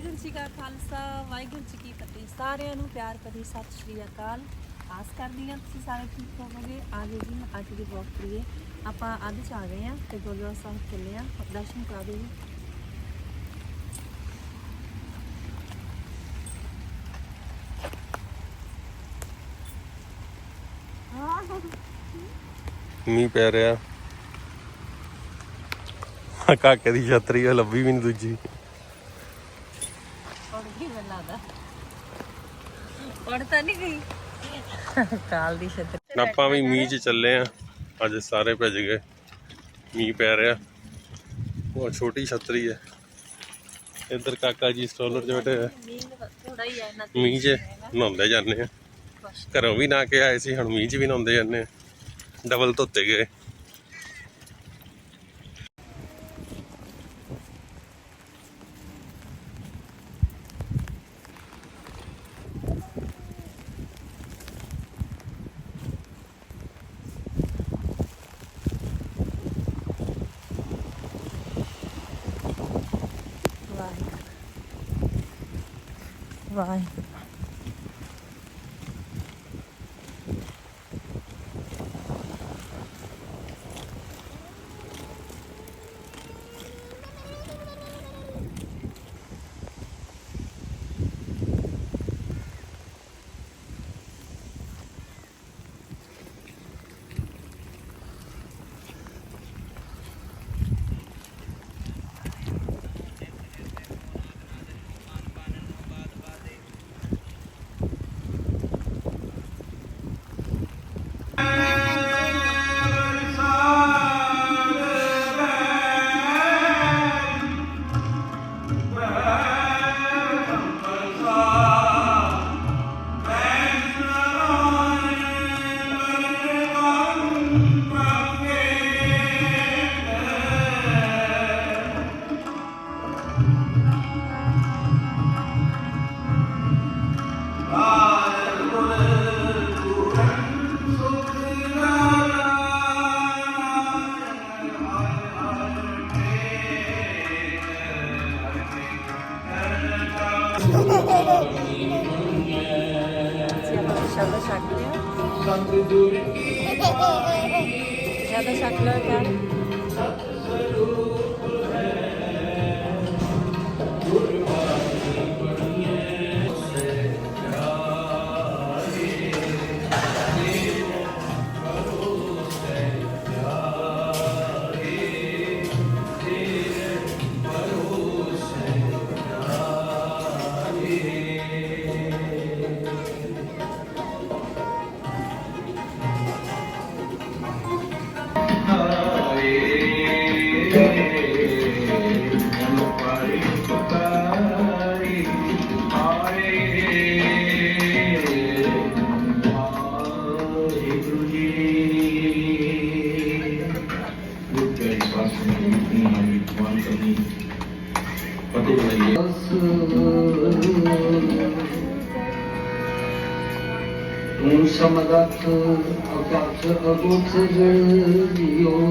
ਵਾਹਿਗੁਰੂ ਜੀ ਕਾ ਖਾਲਸਾ, ਵਾਹਿਗੁਰੂ ਜੀ ਕੀ ਫਤਿਹ। ਸਾਰਿਆਂ ਨੂੰ ਪਿਆਰ ਭਰੀ ਸਤਿ ਸ਼੍ਰੀ ਅਕਾਲ। ਆਸ ਕਰਦੀ ਹਾਂ ਤੁਸੀਂ ਸਾਰੇ ਠੀਕ ਹੋਵੋਗੇ। ਆਜੋ ਜੀ, ਅੱਜ ਦੀ ਵਲੌਗ ਕਰੀਏ। ਆਪਾਂ ਅੱਜ ਚ ਆ ਗਏ ਆ ਤੇ ਗੁਰਦੁਆਰਾ ਸਾਹਿਬ ਚੱਲੇ ਆ ਦਰਸ਼ਨ ਕਰਾ ਦਿਓ ਮੀਂਹ ਪੈ ਰਿਹਾ। ਕਾਕੇ ਦੀ ਛਤਰੀ ਆ, ਲੱਭੀ ਵੀ ਨਹੀਂ ਦੂਜੀ। ਗਈ ਮੈਨੂੰ ਲੱਗਦਾ ਪੜ ਤਾਂ ਨਹੀਂ ਗਈ। ਕਾਲ ਦੀ ਛਤਰੀ ਆਪਾਂ ਵੀ ਮੀਂਹ 'ਚ ਚੱਲੇ ਆ। ਅੱਜ ਸਾਰੇ ਭਿੱਜ ਗਏ। ਮੀਂਹ ਪੈ ਰਿਹਾ। ਉਹ ਛੋਟੀ ਛਤਰੀ ਹੈ ਇੱਧਰ ਕਾਕਾ ਜੀ ਸਟੋਲਰ 'ਚ ਬੈਠੇ ਆ। ਮੀਂਹ ਥੋੜਾ ਹੀ ਹੈ ਨਾ ਮੀਂਹ 'ਚ ਨਹਾਉਂਦੇ ਜਾਂਦੇ ਆ। ਘਰੋਂ ਵੀ ਨਾ ਕੇ ਆਏ ਸੀ ਹੁਣ ਮੀਂਹ 'ਚ ਵੀ ਨਹਾਉਂਦੇ ਜਾਂਦੇ ਆ। ਡਬਲ ਧੋਤੇ ਗਏ। ਵਾਹਿਗੁਰੂ ਜ਼ਿਆਦਾ ਸ਼ੱਕ ਲੱਗਿਆ ਸ਼ਬਦ ਛੱਡ ਲਿਆ ਪਿਆਰ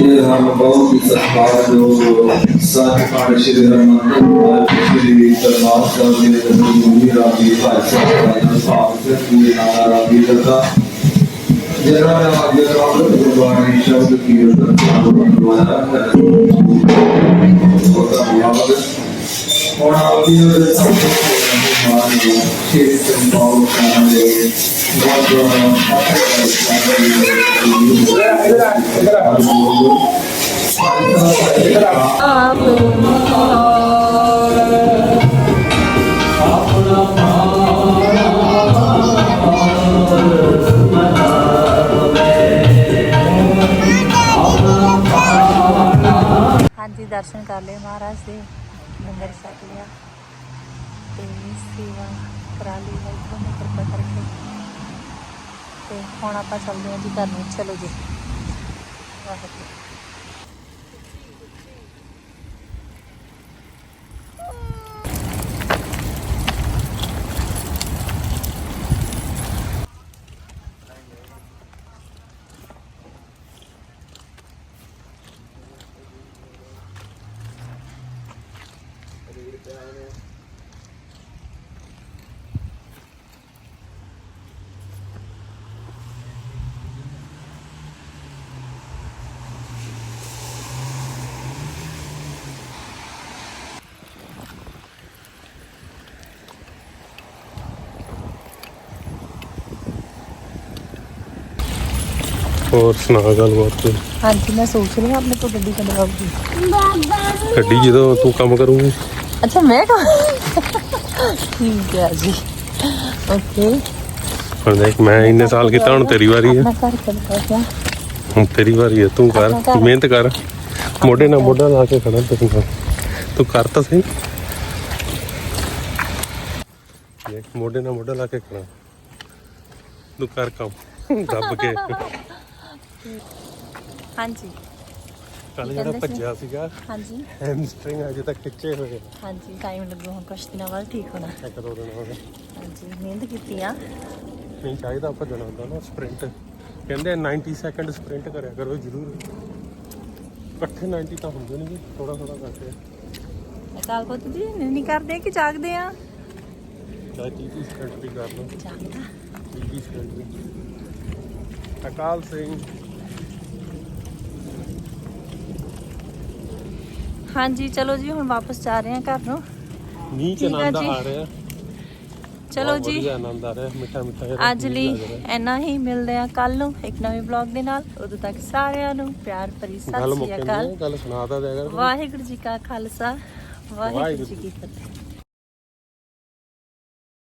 श्रीराम बहुत ही सत्कार जो सत्कार श्री राम श्री दरबार का मेरे मुनि राबी भाई साहब साहब से पूरे नारा राबी तथा जरा मैं आगे काम गुरुवार शब्द कीर्तन द्वारा होता हुआ और आपकी जो श्री संभाव का नाम ले बहुत बहुत इधर आ इधर आ इधर आ आप अपना ਹਾਂਜੀ, ਦਰਸ਼ਨ ਕਰ ਲਏ ਮਹਾਰਾਜ ਦੇ ਲੰਗਰ ਛਕ ਲਿਆ। ਤੇ ਸੇਵਾ ਕਰਾ ਲਈ, ਵਾਹਿਗੁਰੂ ਨੇ ਕਿਰਪਾ ਕਰਕੇ। ਤੇ ਹੁਣ ਆਪਾਂ ਚੱਲਦੇ ਹਾਂ ਜੀ, ਘਰ ਨੂੰ ਚਲੋ ਜੀ। ਵਾਹਿਗੁਰੂ ਹੋਰ ਸੁਣਾ ਗੱਲਬਾਤ ਕੋਈ? ਹਾਂਜੀ ਮੈਂ ਸੋਚ ਰਹੀ ਹਾਂ ਆਪਣੇ ਕੋਲ ਗੱਡੀ ਕਦੋਂ ਆਊਗੀ ਗੱਡੀ ਜਦੋਂ ਤੂੰ ਕੰਮ ਕਰੂੰਗੀ? ਅੱਛਾ ਮੈਂ ਕਹਾਂ ਠੀਕ ਹੈ ਜੀ। ਓਕੇ ਹੁਣ ਦੇਖ ਮੈਂ ਇੰਨੇ ਸਾਲ ਕੀਤਾ ਹੁਣ ਤੇਰੀ ਵਾਰੀ ਹੈ। ਗਿਆ ਹੁਣ ਤੇਰੀ ਵਾਰੀ ਹੈ ਤੂੰ ਕਰ ਘਰ। ਮਿਹਨਤ ਕਰ। ਮੋਢੇ ਨਾਲ ਮੋਢਾ ਲਾ ਕੇ ਖੜਾ ਤੂੰ। ਤੂੰ ਕਰ ਤਾਂ ਸਹੀ। ਦੇਖ ਮੋਢੇ ਨਾਲ ਮੋਢਾ ਲਾ ਕੇ ਖੜਾ। ਤੂੰ ਕਰ ਕੰਮ ਦੱਬ ਕੇ। ਹਾਂਜੀ। ਕੱਲ ਜਿਹੜਾ ਕਹਿੰਦੇ ਸੀ? ਭੱਜਿਆ ਸੀਗਾ ਹਾਂਜੀ। ਹੈਮਸਟ੍ਰਿੰਗ ਅਜੇ ਤੱਕ ਖਿੱਚੇ ਹੋਏ। ਆ। ਹਾਂਜੀ ਟਾਈਮ ਲੱਗੂ ਹੁਣ ਕੁਛ ਦਿਨਾਂ ਬਾਅਦ ਠੀਕ ਹੋਣਾ। ਇੱਕ ਦੋ ਦਿਨ ਹੋ ਗਏ। ਹਾਂਜੀ ਮਿਹਨਤ ਕੀਤੀ ਆ। ਨਹੀਂ ਚਾਹੀਦਾ ਭੱਜਣਾ ਹੁੰਦਾ ਨਾ ਸਪ੍ਰਿੰਟ ਕਹਿੰਦੇ ਆ 90 ਸੈਕਿੰਡ ਸਪ੍ਰਿੰਟ ਕਰਿਆ ਕਰੋ ਜ਼ਰੂਰ। ਇਕੱਠੇ 90 ਤਾਂ ਹੁੰਦੇ ਨਹੀਂ ਥੋੜਾ ਥੋੜਾ ਕਰਕੇ। ਅਕਾਲ ਪੁੱਤ ਜੀ ਨਹੀਂ ਕਰਦੇ ਕਿ ਜਾਗਦੇ ਆ? ਚਾਹੇ 30 ਸਕਿੰਟ ਵੀ ਕਰ ਲਓ। ਜਾਗਦਾ। 30 ਸਕਿੰਟ ਵੀ। ਅਕਾਲ ਸਿੰਘ। ਹਾਂਜੀ ਚਲੋ ਜੀ ਹੁਣ ਵਾਪਸ ਜਾ ਰਹੇ ਹਾਂ ਘਰ ਨੂੰ। ਮੀਂਹ ਚ ਠੀਕ ਆ ਆਨੰਦ ਜੀ। ਆ ਰਿਹਾ। ਚਲੋ ਬਹੁਤ ਜੀ। ਵਧੀਆ ਆਨੰਦ ਆ ਰਿਹਾ ਮਿੱਠਾ ਮਿੱਠਾ ਜਿਹਾ ਅੱਜ ਲਈ ਲੱਗ ਰਿਹਾ। ਇੰਨਾ ਹੀ ਮਿਲਦੇ ਆ ਕੱਲ ਨੂੰ ਇੱਕ ਨਵੇਂ ਬਲੌਗ ਦੇ ਨਾਲ। ਉਦੋਂ ਤੱਕ ਸਾਰਿਆਂ ਨੂੰ ਪਿਆਰ ਭਰੀ ਸਤਿ ਸ੍ਰੀ ਮੁੱਕਣ ਅਕਾਲ। ਦੀ ਗੱਲ ਸੁਣਾ ਤਾ ਦਿਆ ਕਰ ਵਾਹਿਗੁਰੂ ਜੀ ਕਾ ਖਾਲਸਾ ਵਾਹਿਗੁਰੂ ਜੀ ਕੀ ਫਤਿਹ।